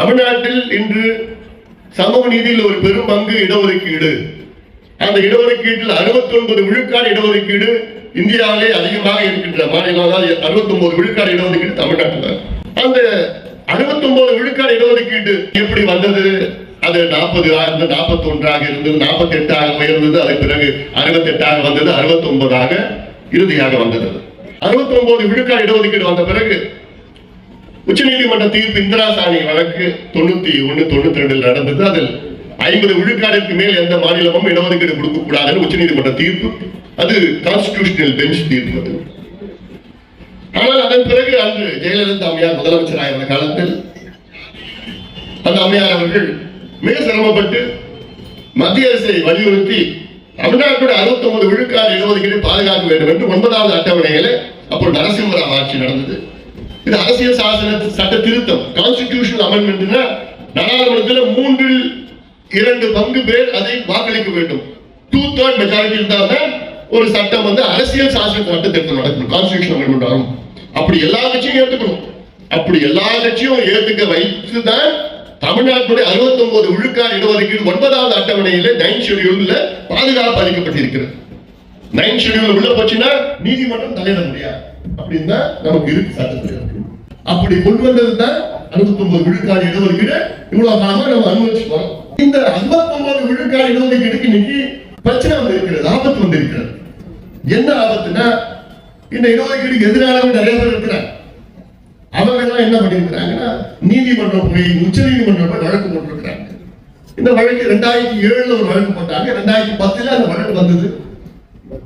தமிழ்நாட்டில் இன்று சமூக நீதியில் ஒரு பெரும் பங்கு இடஒதுக்கீடு. அந்த இடஒதுக்கீட்டில் 69 விழுக்காடு இடஒதுக்கீடு இந்தியாவிலே அதிகமாக இருக்கின்ற மாநிலம் அறுபத்தி ஒன்பது விழுக்காடு இடஒதுக்கீடு தமிழ்நாட்டில் அந்த 69 விழுக்காடு இடஒதுக்கீடு எப்படி வந்தது? அது நாற்பது இருந்து நாற்பத்தி ஒன்றாக இருந்தது நாற்பத்தி எட்டாக உயர்ந்தது அதுக்கு பிறகு அறுபத்தி எட்டாக வந்தது அறுபத்தி ஒன்பதாக இறுதியாக வந்தது. அறுபத்தி ஒன்பது விழுக்காடு இடஒதுக்கீடு வந்த பிறகு உச்சநீதிமன்ற தீர்ப்பு இந்திரா சாணி வழக்கு தொண்ணூத்தி ஒண்ணு தொண்ணூத்தி ரெண்டில் நடந்தது. அதில் ஐம்பது விழுக்காடுக்கு மேல் எந்த மாநிலமும் இடஒதுக்கீடு கொடுக்க கூடாதுன்னு உச்சநீதிமன்ற தீர்ப்பு. அது கான்ஸ்டிடியூஷனல் பெஞ்ச் தீர்ப்பு அது. ஆனால் அதன் பிறகு அன்று ஜெயலலிதா அம்மையார் முதலமைச்சராக இருந்த காலத்தில் அந்த அம்மையார் அவர்கள் மிக சிரமப்பட்டு மத்திய அரசை வலியுறுத்தி தமிழ்நாட்டோட 69 விழுக்காடு இடஒதுக்கீடு பாதுகாக்க வேண்டும் என்று ஒன்பதாவது அட்டவணையில அப்போ நரசிம்மராவ் ஆட்சி நடந்தது. இது அரசியல் சாசன சட்ட திருத்தம் கான்ஸ்டிடியூஷன் அமெண்ட்மெண்ட்னா நாடாளுமன்றத்தில் மூன்றில் இரண்டு பங்கு பேர் அதை வாக்களிக்க வேண்டும். டூ தேர்ட் மெஜாரிட்டி இருந்தால் தான் ஒரு சட்டம் வந்து அரசியல் சாசன சட்ட திருத்தம் நடக்கணும் கான்ஸ்டியூஷன் அமெண்ட்மெண்ட் ஆகும். அப்படி எல்லா கட்சியும் ஏற்றுக்கணும் அப்படி எல்லா கட்சியும் ஏற்றுக்க வைத்து தான் தமிழ்நாட்டுடைய 69 விழுக்காடு இடஒதுக்கீடு ஒன்பதாவது அட்டவணையில நைன் ஷெடியூல்ல பாதுகாப்பு அளிக்கப்பட்டிருக்கிறது. நைன் ஷெடியூல் உள்ள போச்சுன்னா நீதிமன்றம் தலையிட முடியாது. அப்படின்னு தான் நமக்கு இருக்கு சட்டத்தில் இருக்கு. அப்படி கொண்டு வந்தது தான் அறுபத்தி ஒன்பது விழுக்காடு இடஒதுக்கீடு. இவ்வளவு காலமா நம்ம அனுபவிச்சு இந்த இந்த 59 விழுக்காடு இடஒதுக்கீடுக்கு இன்னைக்கு பிரச்சனை வந்து இருக்கிறது ஆபத்து வந்து இருக்கிறது. என்ன ஆபத்துன்னா இந்த இடஒதுக்கீடுக்கு எதிரானவங்க நிறைய பேர் இருக்கிறாங்க. அவங்க எல்லாம் என்ன பண்ணிருக்கிறாங்கன்னா நீதிமன்றம் போய் உச்ச நீதிமன்றம் போய் வழக்கு போட்டிருக்கிறாங்க. இந்த வழக்கு ரெண்டாயிரத்தி ஏழுல ஒரு வழக்கு போட்டாங்க ரெண்டாயிரத்தி பத்துல அந்த வழக்கு வந்தது.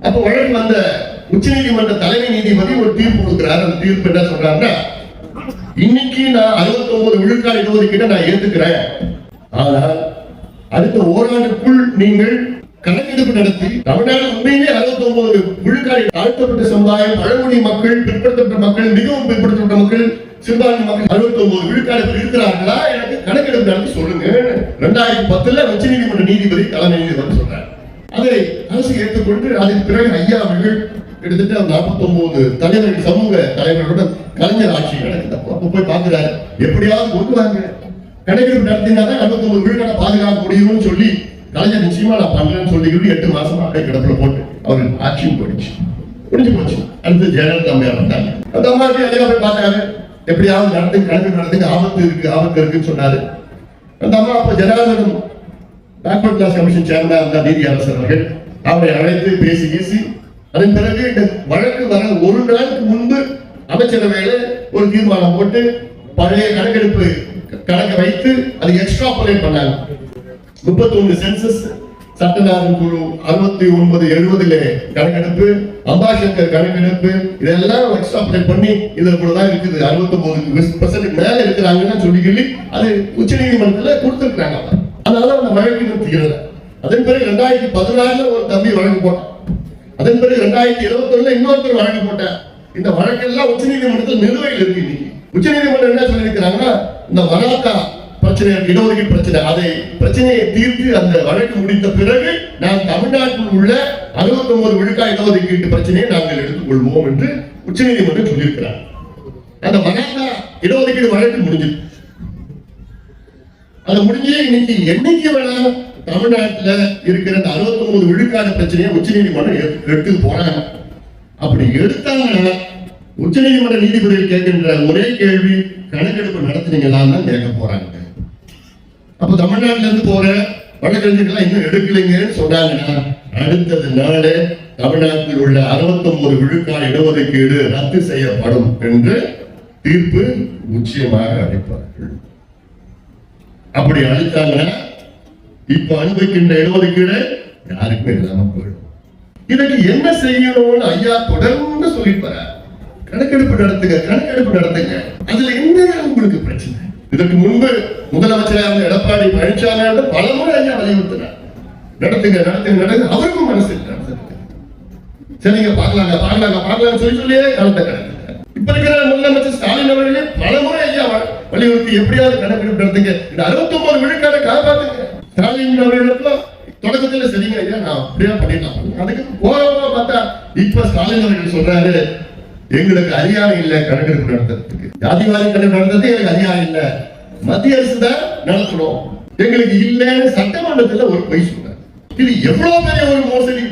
அப்ப வழக்கு வந்த உச்சநீதிமன்ற தலைமை நீதிபதி ஒரு தீர்ப்பு கொடுக்கிறார். அந்த தீர்ப்பு என்ன சொல்றாருன்னா இன்னைக்கு நான் 69 விழுக்காடு இடஒதுக்கீட்டை நான் ஏத்துக்கிறேன். ஆனால் அடுத்த ஓராண்டுக்குள் நீங்கள் கணக்கெடுப்பு நடத்தி தமிழ்நாடு உண்மையிலே 69 விழுக்காடு தாழ்த்தப்பட்ட சமுதாயம் பழங்குடி மக்கள் பிற்படுத்தப்பட்ட மக்கள் மிகவும் பிற்படுத்தப்பட்ட மக்கள் சிறுபான்மை மக்கள் 69 விழுக்காடு இருக்கிறார்களா? எனக்கு கணக்கெடுப்பு நடத்தி சொல்லுங்க. ரெண்டாயிரத்தி பத்துல உச்ச நீதிமன்ற நீதிபதி தலைமை நீதிபதி சொல்றாரு. அதை அரசு ஏற்றுக்கொண்டு அதன் பிறகு ஐயா அவர்கள் கிட்டத்தட்ட நாற்பத்தொன்பது தலைவர்கள் சமூக தலைவர்களுடன் கலைஞர் ஆட்சி நடக்குது. அப்போ போய் பார்க்கிறாரு. எப்படியாவது கொண்டு வாங்க. கணக்கெடுப்பு நடத்தினாதான் அறுபத்தொன்பது விழுக்காட பாதுகாக்க முடியும்னு சொல்லி கலைஞர் நிச்சயமா நான் பண்றேன்னு சொல்லிக்கிட்டு எட்டு மாசமா அப்படியே கிடப்புல போட்டு அவர் ஆட்சியும் போயிடுச்சு. முடிஞ்சு போச்சு. அடுத்து ஜெயலலிதா அம்மையார் வந்தாங்க. அந்த அம்மா அதிகம் போய் பார்த்தாரு. எப்படியாவது நடத்துங்க கணக்கு நடந்து ஆபத்து இருக்கு ஆபத்து இருக்குன்னு சொன்னாரு. அந்த அம்மா அப்ப ஜனார்தனம் பேக்வர்ட் கிளாஸ் கமிஷன் சேர்ந்தா இருந்தா நீதி அரசர் அவர்கள். அவரை அழைத்து பேசி பேசி அதன் பிறகு இந்த வழக்கு வர ஒரு நாளுக்கு முன்பு அமைச்சரவையில ஒரு தீர்மானம் போட்டு பழைய கணக்கெடுப்பு கணக்கை வைத்து அது எக்ஸ்ட்ராபுலேட் பண்ணாங்க. முப்பத்தி ஒன்று சென்சஸ் சட்டநாதன் குழு அறுபத்தி ஒன்பது எழுபதுல கணக்கெடுப்பு அம்பாசங்கர் கணக்கெடுப்பு இதெல்லாம் எக்ஸ்ட்ராபுலேட் பண்ணி இதில் கூட தான் இருக்குது. அறுபத்தி ஒன்பது பர்சன்ட் மேல இருக்கிறாங்கன்னு சொல்லி சொல்லி அது உச்ச நீதிமன்றத்தில் கொடுத்துருக்காங்க அதனால அந்த வழக்கு நிறுத்துகிறது அதன் பிறகு ரெண்டாயிரத்தி பதினாறுல ஒரு தம்பி வழக்கு போட்டான். அதன் பிறகு ரெண்டாயிரத்தி இருபத்தி ஒண்ணுல இன்னொருத்தர் வழக்கு போட்டார். இந்த வழக்கெல்லாம் உச்ச நீதிமன்றத்தில் நிலுவையில் இருக்கு இன்னைக்கு. உச்ச நீதிமன்றம் என்ன சொல்லியிருக்கிறாங்கன்னா இந்த வராக்கா பிரச்சனை இடஒதுக்கீடு பிரச்சனை அதை பிரச்சனையை தீர்த்து அந்த வழக்கு முடித்த பிறகு நாம் தமிழ்நாட்டில் உள்ள அறுபத்தி ஒன்பது விழுக்கா இடஒதுக்கீட்டு பிரச்சனையை நாங்கள் எடுத்துக்கொள்வோம் என்று உச்சநீதிமன்றம் சொல்லியிருக்கிறார். அந்த மராத்தா இடஒதுக்கீடு வழக்கு முடிஞ்சது. அது முடிஞ்சே இன்னைக்கு என்னைக்கு வேணாலும் தமிழ்நாட்டுல இருக்கிற அந்த 69 விழுக்காடு பிரச்சனையை உச்சநீதிமன்றம் எடுத்து எடுத்து போறாங்க. அப்படி எடுத்தாங்கன்னா உச்சநீதிமன்ற நீதிபதிகள் கேட்கின்ற ஒரே கேள்வி கணக்கெடுப்பு நடத்துனீங்களான்னு தான் கேட்க போறாங்க. அப்ப தமிழ்நாட்டுல இருந்து போற வழக்கறிஞர்கள் இன்னும் எடுக்கலைங்கன்னு சொன்னாங்கன்னா அடுத்தது நாளே தமிழ்நாட்டில் உள்ள 69 விழுக்காடு இடஒதுக்கீடு ரத்து செய்யப்படும் என்று தீர்ப்பு நிச்சயமாக அளிப்பார்கள். அப்படி அளித்தாங்கன்னா இப்ப அனுபவிக்கின்ற இடஒதுக்கீடு யாருக்குமே இல்லாம போயிடும். இதுக்கு என்ன செய்யணும்னு ஐயா தொடர்ந்து சொல்லிப்பாரு கணக்கெடுப்பு நடத்துங்க கணக்கெடுப்பு நடத்துங்க. அதுல என்ன உங்களுக்கு பிரச்சனை? இதற்கு முன்பு முதலமைச்சராக இருந்த எடப்பாடி பழனிசாமி பலமுறை ஐயா வலியுறுத்தினார். நடத்துங்க நடத்துங்க நடத்துங்க. அவருக்கும் மனசு இல்லை சரிங்க பார்க்கலாங்க பார்க்கலாங்க பார்க்கலாம்னு சொல்லி சொல்லியே காலத்தை கணக்கு இப்ப இருக்கிற முதலமைச்சர் ஸ்டாலின் அவர்களே பலமுறை ஐயா வலியுறுத்தி எப்படியாவது கணக்கெடுப்பு நடத்துங்க. இந்த 69 விழுக்காட காப்பாத்துங்க. ஸ்டாலின் அவர்களுக்கும் தொடக்கத்துல சரிங்க ஐயா நான் அப்படியே பண்ணிடலாம் அதுக்கு போகவா பார்த்தா இப்ப ஸ்டாலின் அவர்கள் சொல்றாரு எங்களுக்கு அதிகாரம் இல்ல கணக்கெடுப்பு நடத்துறதுக்கு. ஜாதிவாரி கணக்கு நடத்துறது எனக்கு அதிகாரம் இல்ல. மத்திய அரசு தான் நடத்தணும். எங்களுக்கு இல்லைன்னு சட்டமன்றத்துல ஒரு பொய் சொன்னார் இது எவ்வளவு பெரிய ஒரு மோசடி?